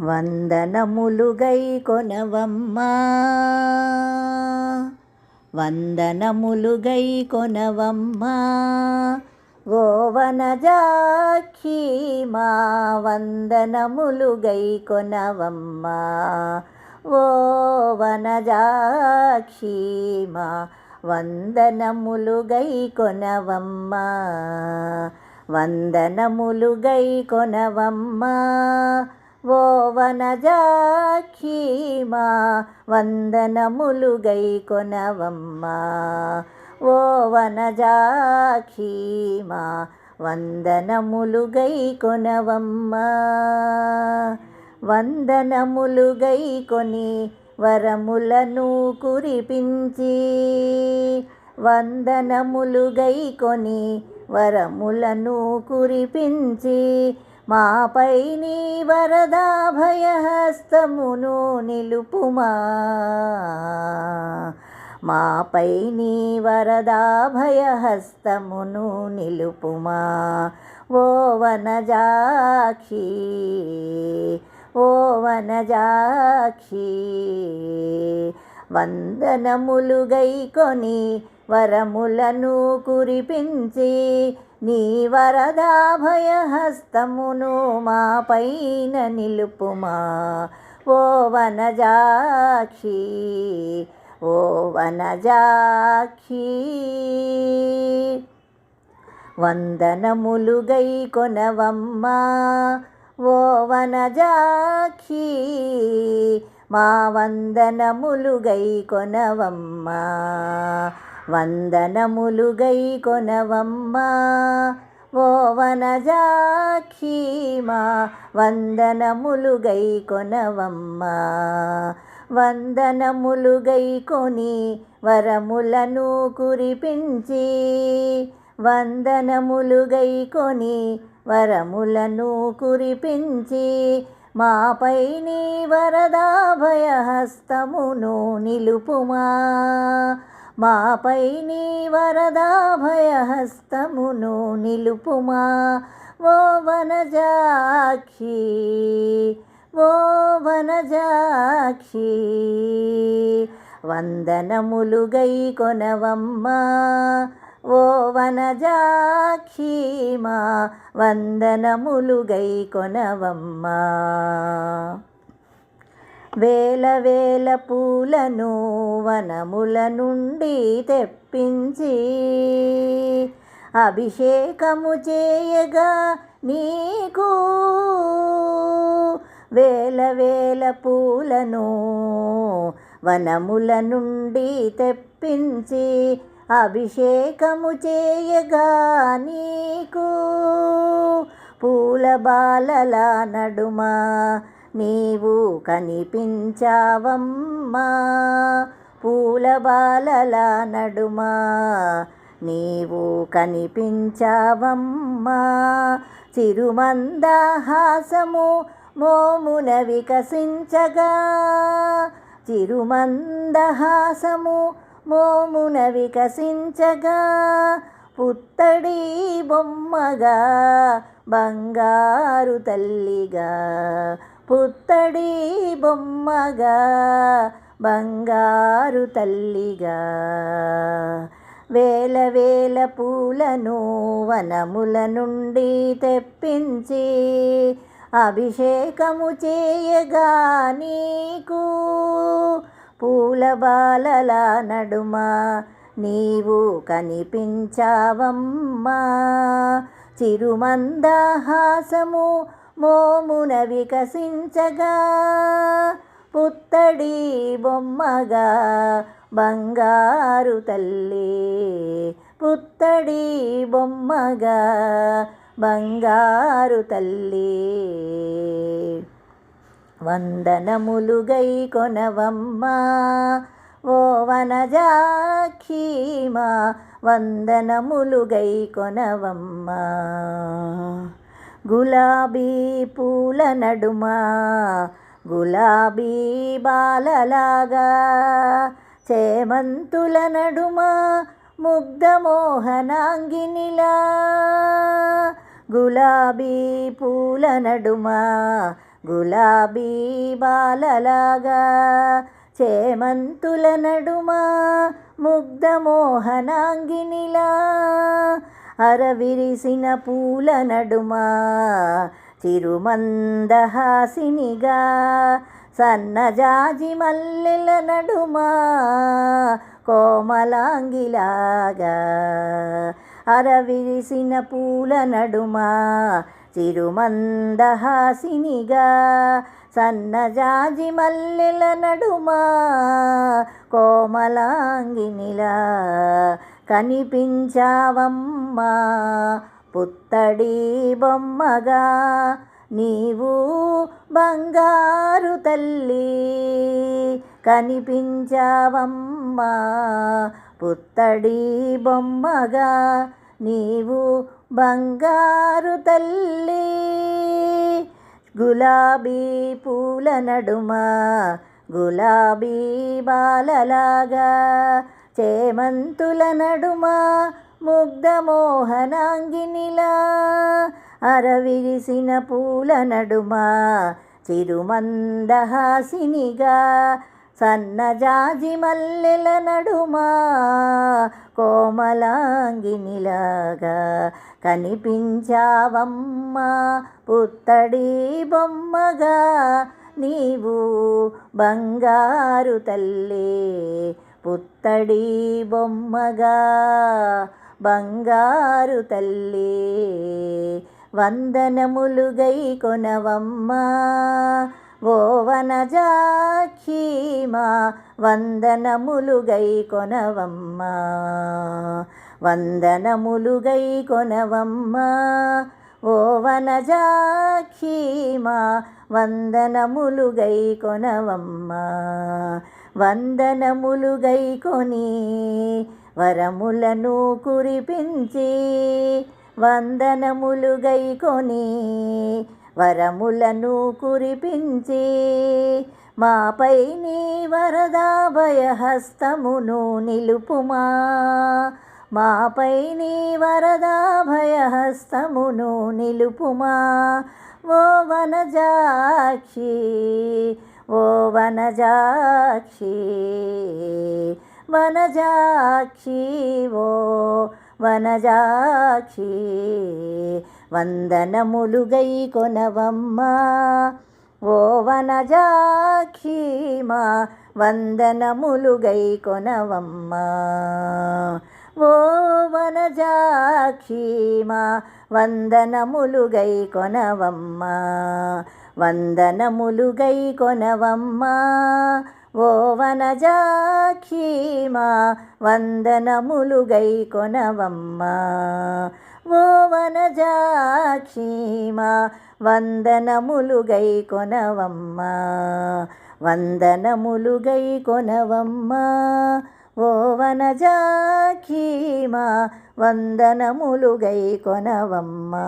వందనములుగై కొనవమ్మా. వందనములుగై కొనవమ్మా. ఓవనజాక్షి మా వందనములుగై కొనవమ్మా. ఓవనజాక్షి మా వందనములుగై కొనవమ్మా. వందనములుగై కొనవమ్మా. ఓ వనజాక్షి మా వందనములుగై కొనవమ్మా. ఓ వనజాక్షి మా వందనములుగై కొనవమ్మా. వందనములుగై కొని వరములను కురిపించి వందనములుగై కొని వరములను కురిపించి మాపై నీ వరదాభయహస్తమును నిలుపుమా. మాపై నీ వరదాభయహస్తమును నిలుపుమా. ఓ వనజాక్షి ఓ వనజాక్షి వందనములుగై కొని వరములను కురిపించి నీ వరదాభయహస్తమును మా పైన నిలుపుమా. ఓ వనజాక్షి ఓ వనజాక్షి. వందనములుగై కొనవమ్మా. ఓ వనజాక్షి మా వందనములుగై కొనవమ్మా. వందనములుగై కొనవమ్మా ఓ వనజాక్షి మా వందనములుగై కొనవమ్మా. వందనములుగై కొని వరములను కురిపించి వందనములుగై కొని వరములను కురిపించి మాపై నీ వరదాభయహస్తమును నిలుపుమా. మాపై నీ వరదాభయహస్తమును నిలుపుమా? ఓ వనజాక్షి ఓ వనజాక్షి వందనములుగై కొనవమ్మా. ఓ వనజాక్షి మా వందనములుగై కొనవమ్మా. వేల వేల పూలను వనముల నుండి తెప్పించి అభిషేకము చేయగా నీకు వేల వేల పూలను వనముల నుండి తెప్పించి అభిషేకము చేయగా నీకు పూల బాలల నడుమా నీవు కనిపించావమ్మా. పూల బాలల నీవు కనిపించావమ్మా. చిరుమందహాసము మోమున వికసించగా. చిరుమందహాసము మోమున వికసించగా. పుత్తడి బొమ్మగా బంగారు తల్లిగా. పుత్తడి బొమ్మగా బంగారు తల్లిగా. వేల వేల పూలను వనముల నుండి తెప్పించి అభిషేకము చేయగా నీకు పూల బాలల నడుమ నీవు కనిపించావమ్మా. చిరుమందహాసము మోమున వికసించగా పుత్తడి బొమ్మగా బంగారు తల్లి. పుత్తడి బొమ్మగా బంగారు తల్లి. వందనములుగై కొనవమ్మా ఓ వనజాక్షి వందనములు గై కొనవమ్మా. గులాబీ పూల నడుమ గులాబీ బాలలాగా చేమంతుల నడుమ ముగ్ధమోహనాంగినిలా గులాబీ పూల నడుమ గులాబీ బాలలాగా చేమంతుల నడుమ ముగ్ధమోహనాంగినిలా అరవిరిసిన పూల నడుమ చిరుమందహాసినిగా సన్నజాజి మల్లెల నడుమ కోమలాంగిలాగా. అరవిరిసిన పూల నడుమ చిరుమందహాసినిగా సన్నజాజి మల్లెల నడుమ కోమలాంగినిలా. కనిపించావమ్మా పుత్తడి బొమ్మగా నీవు బంగారు తల్లి కనిపించావమ్మా పుత్తడి బొమ్మగా నీవు బంగారు తల్లి. గులాబీ పూల నడుమ గులాబీ బాలలాగా చేమంతుల నడుమ ముగ్ధమోహనాంగినిలా అరవిరిసిన పూల నడుమ చిరుమందహాసినిగా. సన్నజాజి మల్లెల నడుమా కోమలాంగినిలాగా. కనిపించావమ్మా పుత్తడి బొమ్మగా నీవు బంగారు తల్లే. పుత్తడి బొమ్మగా బంగారు తల్లి వందనములు గై కొనవమ్మా. ఓ వనజాక్షీమా వందనములు గై కొనవమ్మా. వందనములు గై కొనవమ్మా. ఓ వనజాక్షీమా వందనములు గై కొనవమ్మా. వందనములు గైకొని వరములను కురిపించి వందనములు గైకొని వరములను కురిపించి మాపై నీ వరదాభయహస్తమును నిలుపుమా. మాపై నీ వరదాభయహస్తమును నిలుపుమా. ఓ వనజాక్షి ఓ వనజాక్షి వనజాక్షి ఓ వనజాక్షి వందనములు గై కొనవమ్మా. ఓ వనజాక్షి మా వందనములు గై కొనవమ్మా. ఓ వనజాక్షి మా వందనములు గై కొనవమ్మా వందనములు గై కొనవమ్మ. ఓ వనజాక్షి మా వందనములు గై కొనవమ్మా. ఓ వనజాక్షి మా వందనములు గై కొనవమ్మ వందనములు గై కొనవమ్మా. ఓ వనజాక్షి మా వందనములు గై కొనవమ్మా.